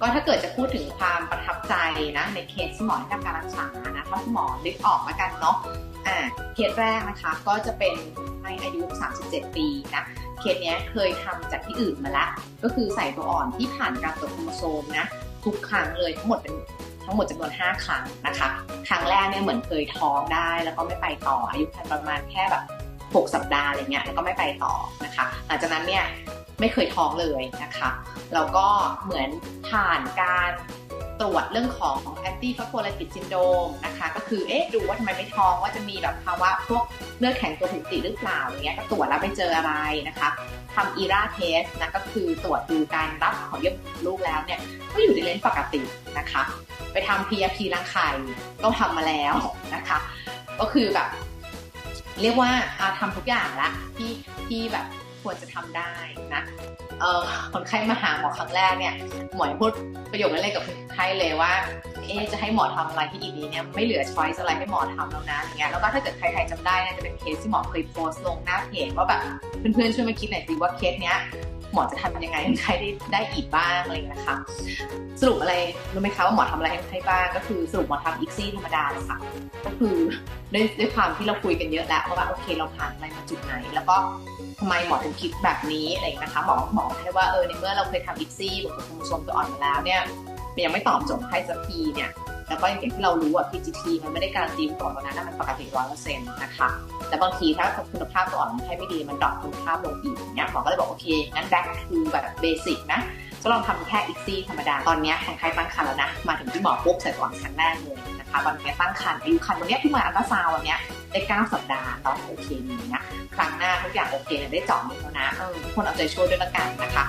ก็ถ้าเกิดจะพูดถึงความประทับใจนะในเคสที่หมอทำการรักษานะถ้าคุณหมอนึกออกแล้วกันเนาะอ่าเคสแรกนะคะก็จะเป็นในอายุ 37 ปีนะเคสนี้เคยทำจากที่อื่นมาแล้วก็คือใส่ตัวอ่อนที่ผ่านการตรวจโครโมโซมนะทุกครั้งเลยทั้งหมดเป็นทั้งหมดจำนวน 5 ครั้งนะคะ ครั้งแรกเนี่ยเหมือนเคยท้องได้ แล้วก็ไม่ไปต่ออายุคันประมาณแค่แบบ 6 สัปดาห์อะไรเงี้ยแล้วก็ไม่ไปต่อนะคะ หลังจากนั้นเนี่ย ไม่เคยท้องเลยนะคะแล้วก็เหมือนผ่านการตรวจเรื่องของ anti phospholipid syndrome นะคะ ก็คือเอ๊ะดูว่าทำไมไม่ท้องว่าจะมีแบบภาวะพวกเลือดแข็งตัวผิดปกติหรือเปล่าอย่างเงี้ยก็ตรวจแล้วไม่เจออะไรนะคะทำ ERA test นะก็คือตรวจดูการรับของเยื่อลูกแล้วเนี่ยก็อยู่ในเลนส์ปกตินะคะ ไปทำ PRP รังไข่ก็ทำมาแล้วนะคะ ก็คือแบบ เรียกว่าทำทุกอย่างละที่ที่แบบ ควรจะทำได้นะเออคนไข้มาหาหมอครั้งแรกเนี่ยหมอพูดประโยคนั้นเลยกับคนไข้เลยว่าเอ๊จะให้หมอทำอะไรที่อีกนี้เนี่ยไม่เหลือช้อยส์อะไรให้หมอทำแล้วนะอย่างเงี้ยแล้วก็ถ้าเกิดใครๆจำได้นะจะเป็นเคสที่หมอเคยโพสต์ลงหน้าเพจว่าแบบเพื่อนๆช่วยมาคิดหน่อยสิว่าเคสเนี้ย หมอจะทำยังไงให้ใครได้ได้อีกบ้างอะไรนะคะสรุปอะไรรู้ไหมคะว่าหมอทำอะไรให้ใครบ้าง ก็คือสรุปหมอทำอีกซี่ธรรมดาเลยค่ะก็คือด้วยด้วยความที่เราคุยกันเยอะแล้วว่าโอเคเราผ่านอะไรมาจุดไหน แล้วก็ทำไมหมอถึงคิดแบบนี้อะไรนะคะหมอหมอให้ว่าเออในเมื่อเราเคยทำอีกซี่บวกกับโครโมโซมตัวอ่อนมาแล้วเนี่ยมันยังไม่ตอบโจทย์ให้สักทีเนี่ยแล้วก็อย่างที่เรารู้ว่า PGT มันไม่ได้การันตีก่อนวันนั้นมันปกติร้อยเปอร์เซ็นต์นะคะ แต่บางทีถ้าคุณภาพตัวอ่อนมันให้ไม่ดีมันดรอปคุณภาพลงอีกเนี่ยหมอก็เลยบอกโอเคงั้น back to แบบเบสิกนะก็ลองทำแค่อีกซี่ธรรมดา ตอนนี้คนไข้ตั้งครรภ์แล้วนะ มาถึงที่หมอปุ๊บใส่ตัวอ่อนครั้งแรกเลยนะคะตอนนี้ตั้งครรภ์อายุครรภ์วันนี้ที่มาอัลตราซาววันนี้ได้9สัปดาห์น้องโอเคนี้นะ ครั้งหน้าทุกอย่างโอเคได้เจาะนิ้วแล้วนะเออทุกคนเอาใจช่วยด้วยละกันนะคะ